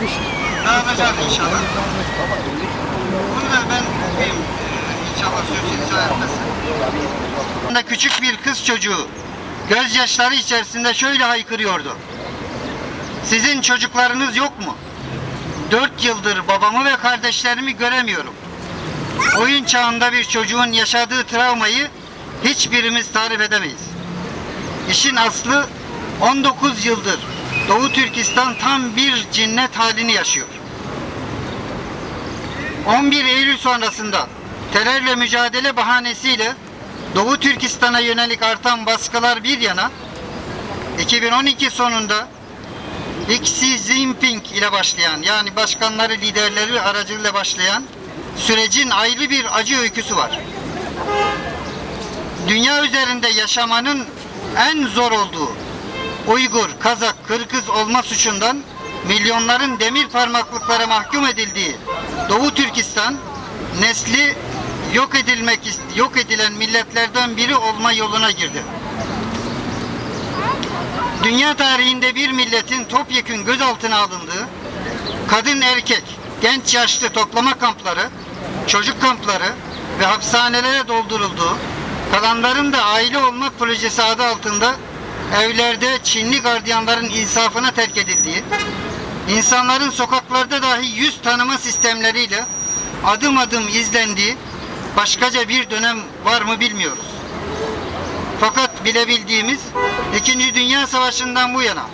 Ne yapacağız inşallah. Bunu da ben okuyayım. Ee, İnşallah sözünüzü ayarlasın. Küçük bir kız çocuğu gözyaşları içerisinde şöyle haykırıyordu. Sizin çocuklarınız yok mu? Dört yıldır babamı ve kardeşlerimi göremiyorum. Oyun çağında bir çocuğun yaşadığı travmayı hiçbirimiz tarif edemeyiz. İşin aslı 19 yıldır Doğu Türkistan tam bir cinnet halini yaşıyor. 11 Eylül sonrasında terörle mücadele bahanesiyle Doğu Türkistan'a yönelik artan baskılar bir yana 2012 sonunda Xi Jinping ile başlayan yani başkanları liderleri aracılığıyla başlayan sürecin ayrı bir acı öyküsü var. Dünya üzerinde yaşamanın en zor olduğu Uygur, Kazak, Kırgız olma suçundan milyonların demir parmaklıklara mahkum edildiği Doğu Türkistan nesli yok edilmek yok edilen milletlerden biri olma yoluna girdi. Dünya tarihinde bir milletin topyekün gözaltına alındığı, kadın erkek, genç yaşlı toplama kampları, çocuk kampları ve hapishanelere doldurulduğu, kalanların da aile olmak projesi adı altında evlerde Çinli gardiyanların insafına terk edildiği, insanların sokaklarda dahi yüz tanıma sistemleriyle adım adım izlendiği başkaca bir dönem var mı bilmiyoruz. Fakat bilebildiğimiz İkinci Dünya Savaşı'ndan bu yana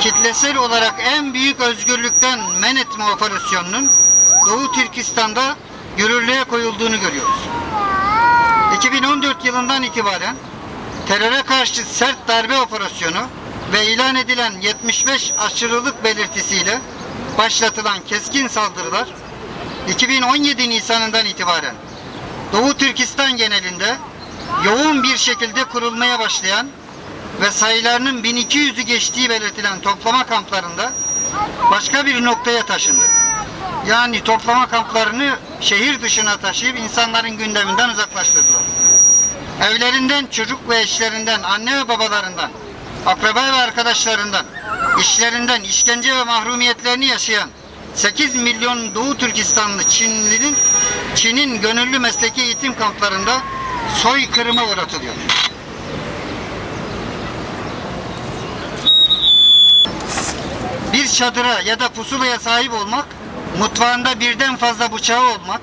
kitlesel olarak en büyük özgürlükten men etme operasyonunun Doğu Türkistan'da yürürlüğe koyulduğunu görüyoruz. 2014 yılından itibaren teröre karşı sert darbe operasyonu ve ilan edilen 75 aşırılık belirtisiyle başlatılan keskin saldırılar 2017 Nisan'ından itibaren Doğu Türkistan genelinde yoğun bir şekilde kurulmaya başlayan ve sayılarının 1200'ü geçtiği belirtilen toplama kamplarında başka bir noktaya taşındı. Yani toplama kamplarını şehir dışına taşıyıp insanların gündeminden uzaklaştırdılar. Evlerinden, çocuk ve eşlerinden, anne ve babalarından, akraba ve arkadaşlarından, işlerinden, işkence ve mahrumiyetlerini yaşayan 8 milyon Doğu Türkistanlı Çinlinin Çin'in gönüllü mesleki eğitim kamplarında soykırıma uğratılıyor. Bir çadıra ya da pusulaya sahip olmak, mutfağında birden fazla bıçağı olmak,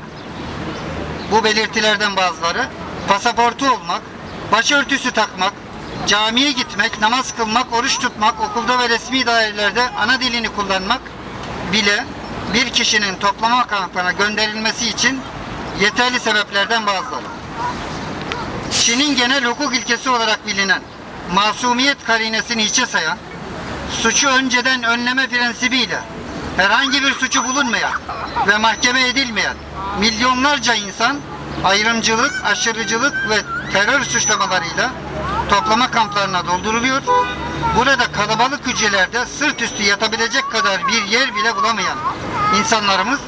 bu belirtilerden bazıları, pasaportu olmak, başörtüsü takmak, camiye gitmek, namaz kılmak, oruç tutmak, okulda ve resmi dairelerde ana dilini kullanmak bile bir kişinin toplama kampına gönderilmesi için yeterli sebeplerden bazıları. Çin'in genel hukuk ilkesi olarak bilinen masumiyet karinesini hiçe sayan, suçu önceden önleme prensibiyle herhangi bir suçu bulunmayan ve mahkeme edilmeyen milyonlarca insan ayrımcılık, aşırıcılık ve terör suçlamalarıyla toplama kamplarına dolduruluyor. Burada kalabalık hücrelerde sırt üstü yatabilecek kadar bir yer bile bulamayan insanlarımız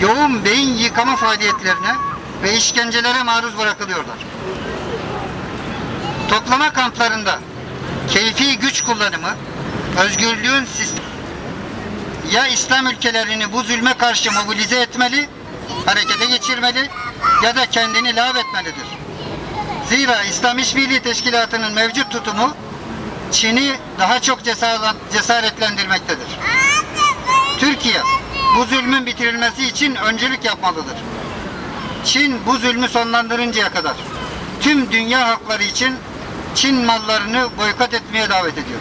yoğun beyin yıkama faaliyetlerine ve işkencelere maruz bırakılıyorlar. Toplama kamplarında keyfi güç kullanımı, özgürlüğün sistemi ya İslam ülkelerini bu zulme karşı mobilize etmeli, harekete geçirmeli ya da kendini lağvetmelidir. Zira İslam İşbirliği Teşkilatı'nın mevcut tutumu Çin'i daha çok cesaret- cesaretlendirmektedir. Türkiye bu zulmün bitirilmesi için öncülük yapmalıdır. Çin bu zulmü sonlandırıncaya kadar tüm dünya hakları için Çin mallarını boykot etmeye davet ediyor.